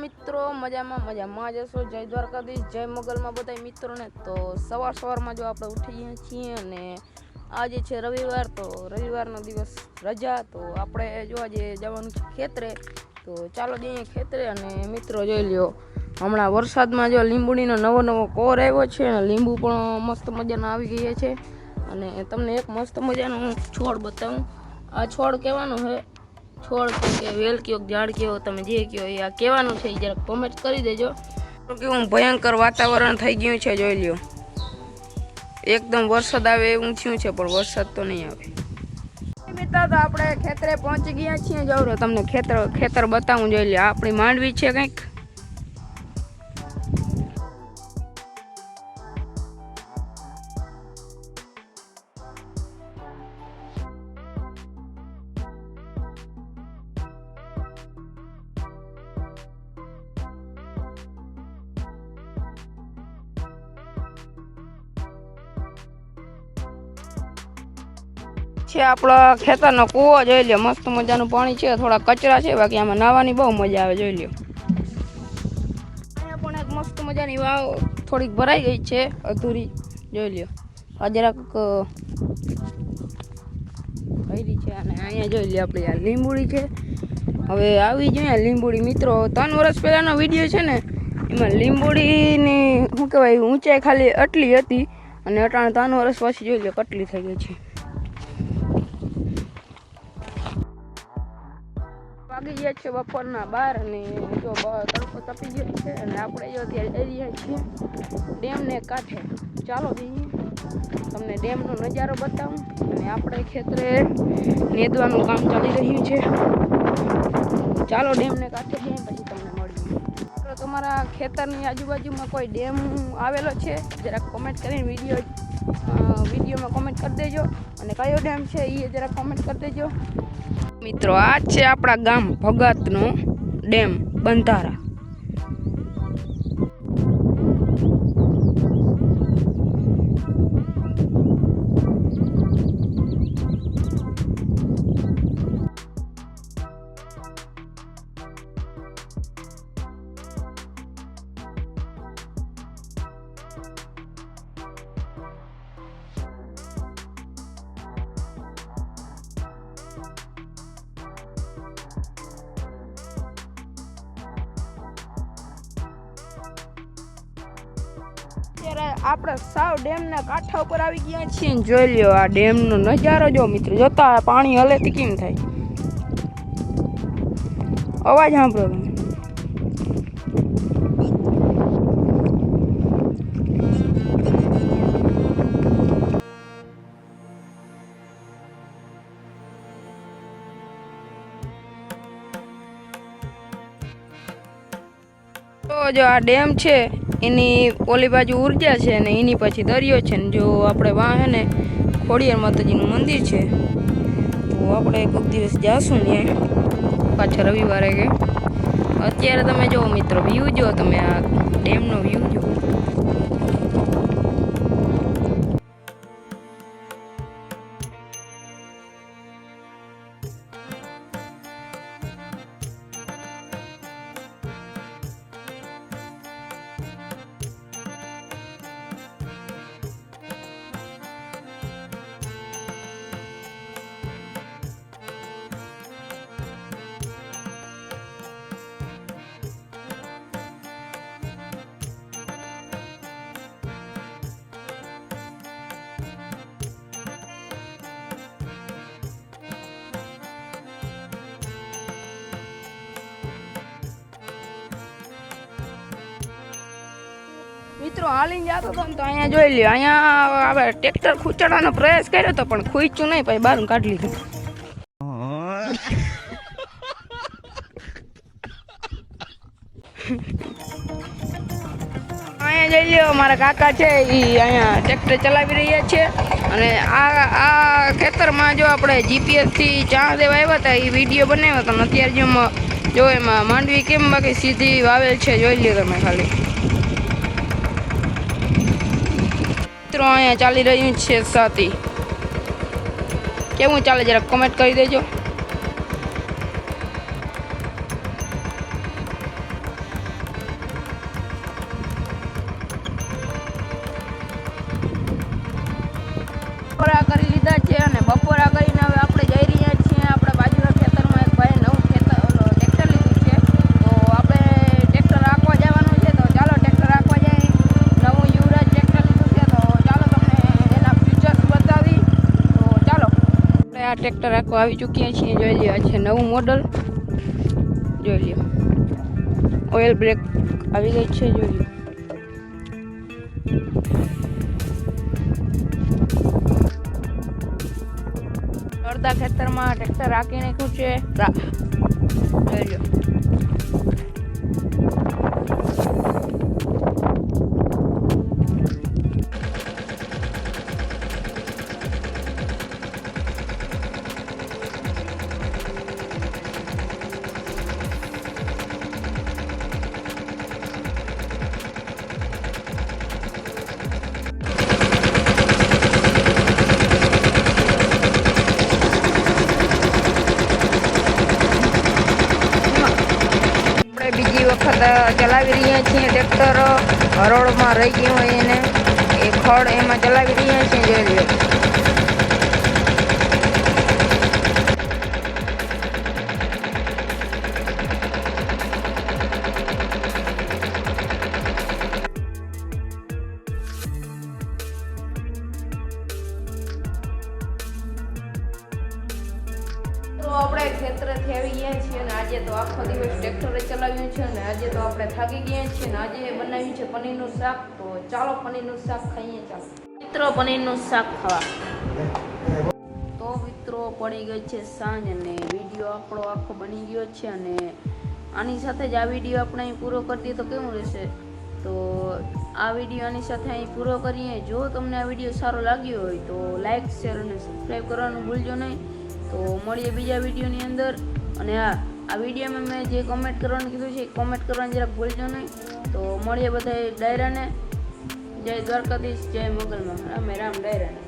મિત્રો, મજામાં મજામાં જશો જય દ્વારકાધીશ, જય મોગલમાં બધા મિત્રોને. તો સવાર સવારમાં જો આપણે ઉઠીએ છીએ અને આજે છે રવિવાર, તો રવિવારનો દિવસ રજા. તો આપણે જો આજે જવાનું ખેતરે. તો ચાલો જઈએ ખેતરે અને મિત્રો જોઈ લ્યો, હમણાં વરસાદમાં જો લીંબુડીનો નવો નવો કોર આવ્યો છે અને લીંબુ પણ મસ્ત મજાના આવી ગયા છે. અને તમને એક મસ્ત મજાનો છોડ બતાવું. આ છોડ કહેવાનો છે છોડ કે કે વેલ કયો, ઝાડ કયો, તમે જે કયો, એ આ કહેવાનું છે, એ જરાક કોમેન્ટ કરી દેજો. તો કેવું, ભયંકર વાતાવરણ થઈ ગયું છે, જોઈ લ્યો. એકદમ વરસાદ આવે એવું થયું છે, પણ વરસાદ તો નહીં આવે. મિત્રો, તો આપણે ખેતરે પહોંચી ગયા છીએ જવરો તમને ખેતર ખેતર બતાવું, જોઈ લ્યો. આપણી માંડવી છે કંઈક. છે આપણો ખેતરનો કૂવો, જોઈ લ્યો, મસ્ત મજાનું પાણી છે, થોડા કચરા છે, બાકી આમાં નાહવાની બહુ મજા આવે, જોઈ લ્યો. અહીંયા પણ એક મસ્ત મજાની વાવ થોડીક ભરાઈ ગઈ છે, અધૂરી, જોઈ લ્યો. આ જરાક ભરી છે અને અહીંયા જોઈ લ્યો આપણી આ લીંબુડી છે. હવે આવી જોઈએ લીંબુડી મિત્રો, ત્રણ વર્ષ પહેલાંનો વીડિયો છે ને, એમાં લીંબુડીની, શું કહેવાય, ઊંચાઈ ખાલી આટલી હતી અને અટાણે ત્રણ વર્ષ પછી જોઈ લો કેટલી થઈ ગઈ છે. વાગી ગયા છે બપોરના બાર અને જો તડકો તપી ગયો છે અને આપણે જો અત્યારે એરિયા છીએ ડેમને કાંઠે. ચાલો જઈએ. તમને ડેમનો નજારો બતાવું. અને આપણે ખેતરે નેદવાનું કામ ચાલી રહ્યું છે. ચાલો ડેમને કાંઠે જઈએ પછી તમને મળીએ. તમારા ખેતરની આજુબાજુમાં કોઈ ડેમ આવેલો છે? જરાક કોમેન્ટ કરીને વીડિયો વિડીયોમાં કોમેન્ટ કરી દેજો. અને કયો ડેમ છે એ જરાક કોમેન્ટ કરી દેજો. મિત્રો આ છે આપણા ગામ ભગતનો ડેમ બંધારા. અત્યારે આપણે સાવ ડેમના કાંઠા ઉપર આવી ગયા છીએ ને જોઈ લ્યો આ ડેમનો નજારો જો મિત્રો, જોતા પાણી હલે કેમ થાય? અવાજ સાંભળો તો જો આ ડેમ છે, એની ઓલી બાજુ ઊર્જા છે ને એની પછી દરિયો છે ને જો આપણે વાં હે ને ખોડિયાર માતાજીનું મંદિર છે, તો આપણે કોઈક દિવસ જાશું ને પાછા રવિવારે કે. અત્યારે તમે જુઓ મિત્રો વ્યૂ જો તમે આ ડેમનો વ્યૂ જો મિત્રો હાલીને જતો હતો તો અહીંયા જોઈ લ્યો, અહીંયા આપણે ટ્રેક્ટર ખૂંચાડવાનો પ્રયાસ કર્યો હતો પણ ખૂંચ્યું નહીં, પછી બહાર કાઢી લીધું. અહીંયા જઈ લ્યો, મારા કાકા છે એ અહીંયા ટ્રેક્ટર ચલાવી રહ્યા છે. અને આ આ ખેતરમાં જો આપણે જીપીએસથી ચા દેવા આવ્યા હતા એ વીડિયો બનાવ્યો હતો અત્યારે જો જો એમાં માંડવી કેમ બાકી સીધી વાવેલ છે, જોઈ લ્યો તમે ખાલી. મિત્રો અહીંયા ચાલી રહ્યું છે સાથી. કેવું ચાલે જરા કોમેન્ટ કરી દેજો. આ ટ્રેક્ટર આખું આવી ચૂક્યા છીએ. જોઈ લ્યો, આ છે નવું મોડલ જોઈ લ્યો. ઓઇલ બ્રેક આવી ગઈ છે, જોઈ લ્યો. અડધા ખેતરમાં ટ્રેક્ટર રાખી નાખ્યું છે. જોઈ લ્યો. ચલાવી રહ્યા છીએ ટ્રેક્ટર હરોળમાં રહી ગયું હોય એને. એ ખડ એમાં ચલાવી રહ્યા છીએ, જોઈ લો આપણે ખેતરેથી આવી ગયા છીએ અને આજે તો આખો દિવસ ટ્રેક્ટરે ચલાવ્યું છે અને આજે તો આપણે થાકી ગયા છીએ અને આજે બનાવ્યું છે પનીરનું શાક. તો ચાલો પનીરનું શાક ખાઈએ, ચાલો. મિત્રો, પનીરનું શાક ખાવા. તો મિત્રો, પડી ગઈ છે સાંજ અને વીડિયો આપણો આખો બની ગયો છે અને આની સાથે જ આ વીડિયો આપણે અહીં પૂરો કરી દઈએ તો કેવું રહેશે? તો આ વીડિયો આની સાથે અહીં પૂરો કરીએ. જો તમને આ વીડિયો સારો લાગ્યો હોય તો લાઇક શેર અને સબસ્ક્રાઈબ કરવાનું ભૂલજો નહીં. તો મળીએ બીજા વિડીયોની અંદર. અને હા, આ વિડીયોમાં મેં જે કોમેન્ટ કરવાનું કીધું છે, એ કોમેન્ટ કરવાનું જરાક ભૂલજો નહીં. તો મળીએ બધા ડાયરાને. જય દ્વારકાધીશ, જય મોગલમાં રામે રામ ડાયરાને.